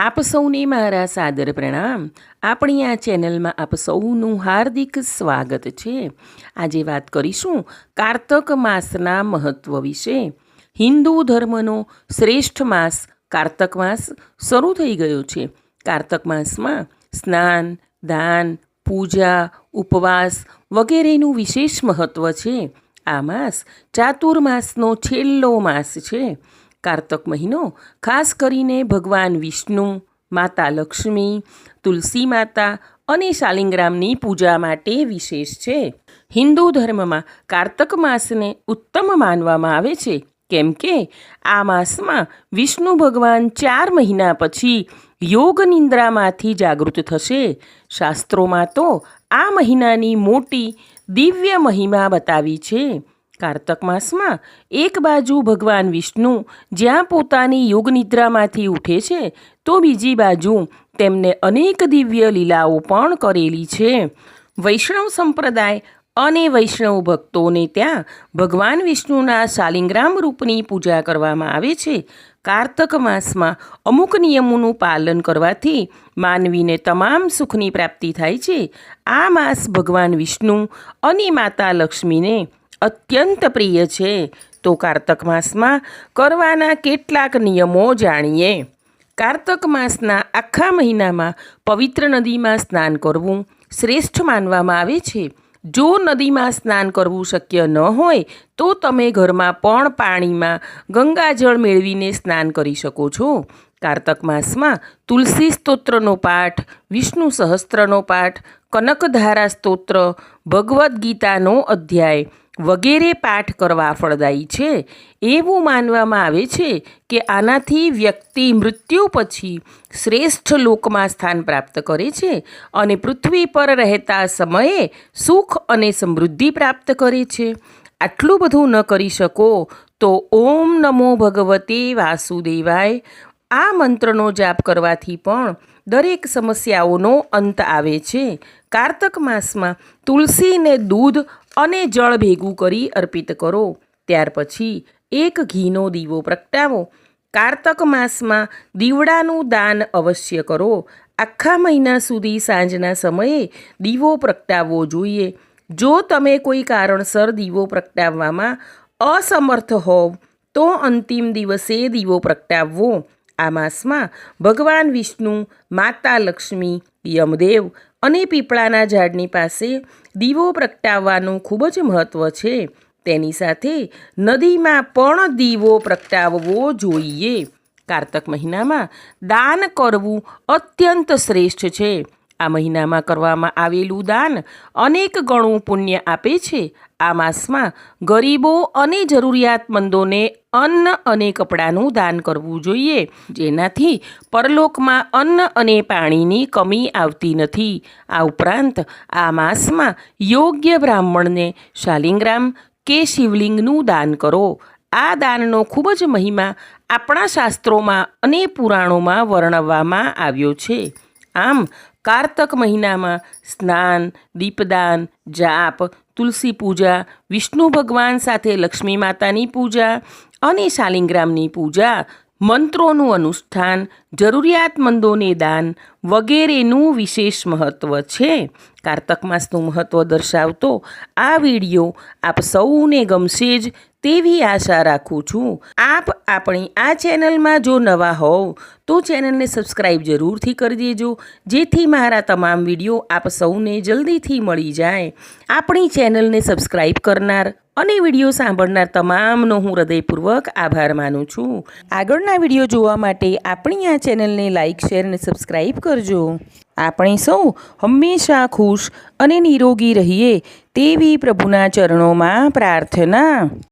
આપ સૌને મારા સાદર પ્રણામ. આપણી આ ચેનલમાં આપ સૌનું હાર્દિક સ્વાગત છે. આજે વાત કરીશું કારતક માસના મહત્ત્વ વિશે. હિન્દુ ધર્મનો શ્રેષ્ઠ માસ કારતક માસ શરૂ થઈ ગયો છે. કારતક માસમાં સ્નાન, દાન, પૂજા, ઉપવાસ વગેરેનું વિશેષ મહત્ત્વ છે. આ માસ ચાતુર્માસનો છેલ્લો માસ છે. કારતક મહિનો, ખાસ કરીને ભગવાન વિષ્ણુ, માતા લક્ષ્મી, તુલસી માતા અને શાલિંગ્રામની પૂજા માટે વિશેષ છે. હિન્દુ ધર્મમાં કારતક માસને ઉત્તમ માનવામાં આવે છે. કેમ કે આ માસમાં વિષ્ણુ ભગવાન ચાર મહિના પછી યોગ નિંદ્રામાંથી જાગૃત થશે. શાસ્ત્રોમાં તો આ મહિનાની મોટી દિવ્ય મહિમા બતાવી છે. કારતક માસમાં એક બાજુ ભગવાન વિષ્ણુ જ્યાં પોતાની યોગનિદ્રામાંથી ઉઠે છે, તો બીજી બાજુ તેમને અનેક દિવ્ય લીલાઓ પણ કરેલી છે. વૈષ્ણવ સંપ્રદાય અને વૈષ્ણવ ભક્તોને ત્યાં ભગવાન વિષ્ણુના શાલિંગ્રામ રૂપની પૂજા કરવામાં આવે છે. કારતક માસમાં અમુક નિયમોનું પાલન કરવાથી માનવીને તમામ સુખની પ્રાપ્તિ થાય છે. આ માસ ભગવાન વિષ્ણુ અને માતા લક્ષ્મીને અત્યંત પ્રિય છે. તો કારતક માસમાં કરવાના કેટલાક નિયમો જાણીએ. કારતક માસના આખા મહિનામાં પવિત્ર નદીમાં સ્નાન કરવું શ્રેષ્ઠ માનવામાં આવે છે. જો નદીમાં સ્નાન કરવું શક્ય ન હોય, તો તમે ઘરમાં પણ પાણીમાં ગંગાજળ મેળવીને સ્નાન કરી શકો છો. કારતક માસમાં તુલસી સ્તોત્રનો પાઠ, વિષ્ણુ સહસ્ત્રનો પાઠ, કનકધારા સ્તોત્ર, ભગવદ્ ગીતાનો અધ્યાય વગેરે પાઠ કરવા ફળદાયી છે. એવું માનવામાં આવે છે કે આનાથી વ્યક્તિ મૃત્યુ પછી શ્રેષ્ઠ લોકમાં સ્થાન પ્રાપ્ત કરે છે અને પૃથ્વી પર રહેતા સમયે સુખ અને સમૃદ્ધિ પ્રાપ્ત કરે છે. આટલું બધું ન કરી શકો તો ઓમ નમો ભગવતે વાસુદેવાય. આ મંત્રનો જાપ કરવાથી પણ દરેક સમસ્યાઓનો અંત આવે છે. કારતક માસમાં તુલસીને દૂધ અને જળ ભેગું કરી અર્પિત કરો. ત્યાર પછી એક ઘીનો દીવો પ્રગટાવો. કારતક માસમાં દીવડાનું દાન અવશ્ય કરો. આખા મહિના સુધી સાંજના સમયે દીવો પ્રગટાવવો જોઈએ. જો તમે કોઈ કારણસર દીવો પ્રગટાવવામાં અસમર્થ હોવ, તો અંતિમ દિવસે દીવો પ્રગટાવવો. આ માસમાં ભગવાન વિષ્ણુ, માતા લક્ષ્મી, યમદેવ અને પીપળાના ઝાડની પાસે દીવો પ્રગટાવવાનું ખૂબ જ મહત્ત્વ છે. તેની સાથે નદીમાં પણ દીવો પ્રગટાવવો જોઈએ. કારતક મહિનામાં દાન કરવું અત્યંત શ્રેષ્ઠ છે. આ મહિનામાં કરવામાં આવેલું દાન અનેક ગણું પુણ્ય આપે છે. આ માસમાં ગરીબો અને જરૂરિયાતમંદોને અન્ન અને કપડાનું દાન કરવું જોઈએ. જેનાથી પરલોકમાં અન્ન અને પાણીની કમી આવતી નથી. આ ઉપરાંત આ માસમાં યોગ્ય બ્રાહ્મણને શાલિંગ્રામ કે શિવલિંગનું દાન કરો. આ દાનનો ખૂબ જ મહિમા આપણા શાસ્ત્રોમાં અને પુરાણોમાં વર્ણવવામાં આવ્યો છે. આમ કારતક મહિનામાં સ્નાન, દીપદાન, જાપ, તુલસી પૂજા, વિષ્ણુ ભગવાન સાથે લક્ષ્મી માતાની પૂજા અને શાલિંગ્રામની પૂજા, મંત્રોનું અનુષ્ઠાન, જરૂરિયાતમંદોને દાન વગેરેનું વિશેષ મહત્ત્વ છે. કારતક માસનું મહત્ત્વ દર્શાવતો આ વીડિયો આપ સૌને ગમશે જ તેવી આશા રાખું છું. આપ આપણી આ ચેનલમાં જો નવા હોવ, તો ચેનલને સબસ્ક્રાઈબ જરૂરથી કરી દેજો, જેથી મારા તમામ વીડિયો આપ સૌને જલ્દીથી મળી જાય. આપણી ચેનલને સબસ્ક્રાઈબ કરનાર અને વીડિયો સાંભળનાર તમામનો હું હૃદયપૂર્વક આભાર માનું છું. આગળના વીડિયો જોવા માટે આપણી આ ચેનલને લાઇક, શેર અને સબસ્ક્રાઈબ કરજો. આપણે સૌ હંમેશા ખુશ અને નિરોગી રહીએ તેવી પ્રભુના ચરણોમાં પ્રાર્થના